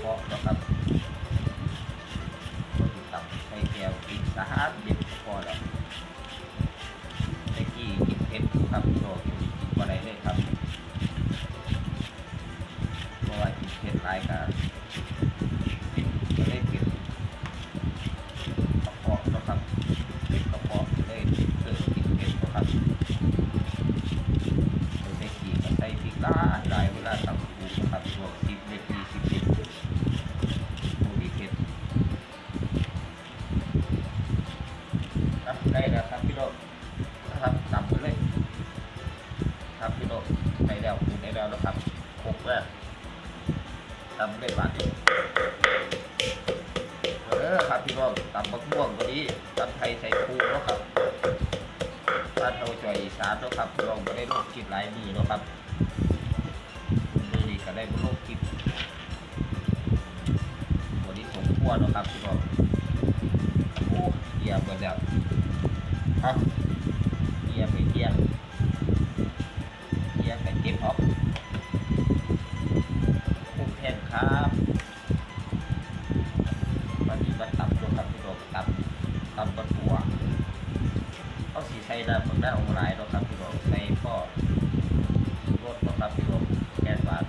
เกระเพาะนะครับก็ติดตับใส่แก้วกินสะอาดเด็ดพอแล้วตะกี้กินเพชรครับโชว์กินบ่ได้เลยครับเพราะว่ากินเพชรหลายก็ก็ได้เป็นกระเพาะเนาะครับเป็นกระเพาะได้เกิดกินเพชรเนะครับโดยตะกี้ก็ใส่พริกหลายหลายเวลาทำ ครับพี่โลกในแล้วคุณในแล้วนะครับครบแล้วทำได้บาทเดียวเออครับพี่น้องตำมะม่วงตัวนี้ตำไทยใส่ปูเนาะครับบ้านเราจอยสานเนาะครับพี่น้องไม่ได้โรคคิดหลายมือเนาะครับมือนี้ก็ได้โรคคิดวันนี้สมควรเนาะครับพี่น้องโอ้เยี่ยมไปแล้วครับ เอาสีใส่น้ำบักหน้าองหลายเนะครับพี่น้องใส่ก็รสเนาะครับพี่น้องแกนหวาน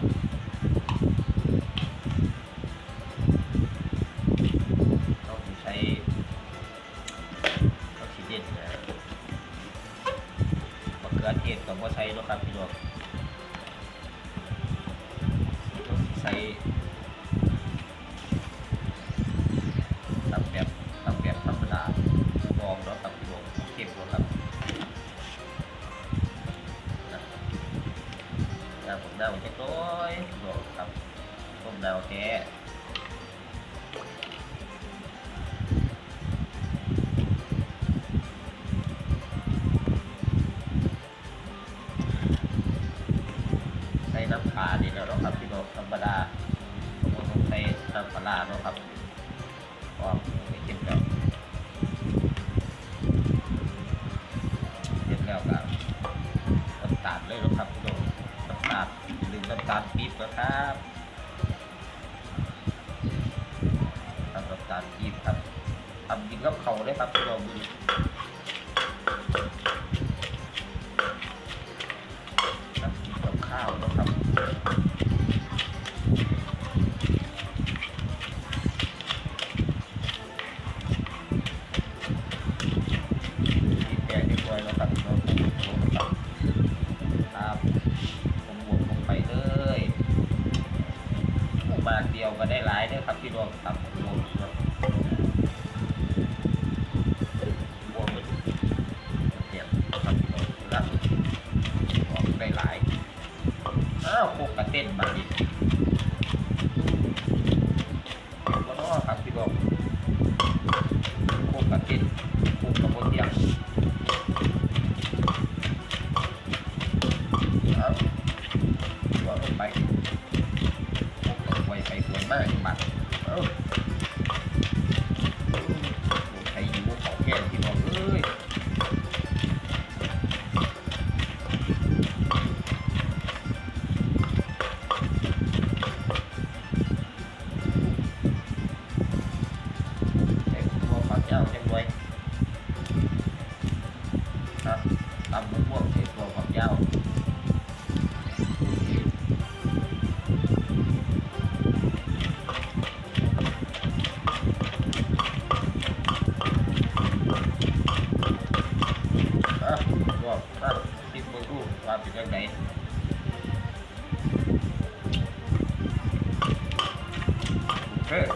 เอาใส่เอาสีเด็ดนะมะเขือเทศกับว่าใช้เนะครับพี่น้องใส่าร้าเนะครับวาไม่เค็มแล้วเสร็จแล้วก็น้ำตาลเลยนะครับพี่น้นตาลอย่าลืมน้ำตาลปี๊บนะครับทำน้ำตาลปี๊บครับทำกินกับเขาได้ครับพี่น้องดูดิทำกินกับข้าว ประเต้นมา จ้าเจังไว้ครับตำมะม่วกเสร็จตัวของเจ้าว่าเป็นยังไงเออ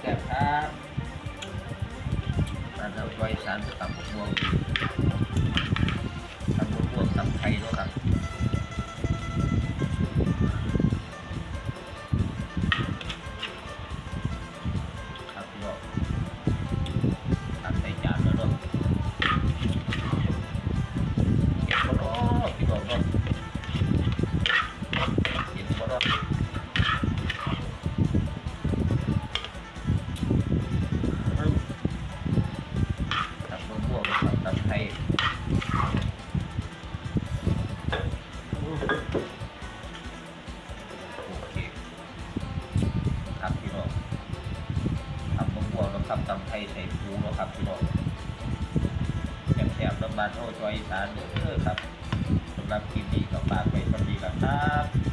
แซ่บๆครับตามเราไว้สารจะตับพวกตำพวกตำไทยด้วยครับ บ้านโอ้ชอยอีสานเด้อครับสำหรับคลิปนี้ก็ฝากไว้สวัสดีครับ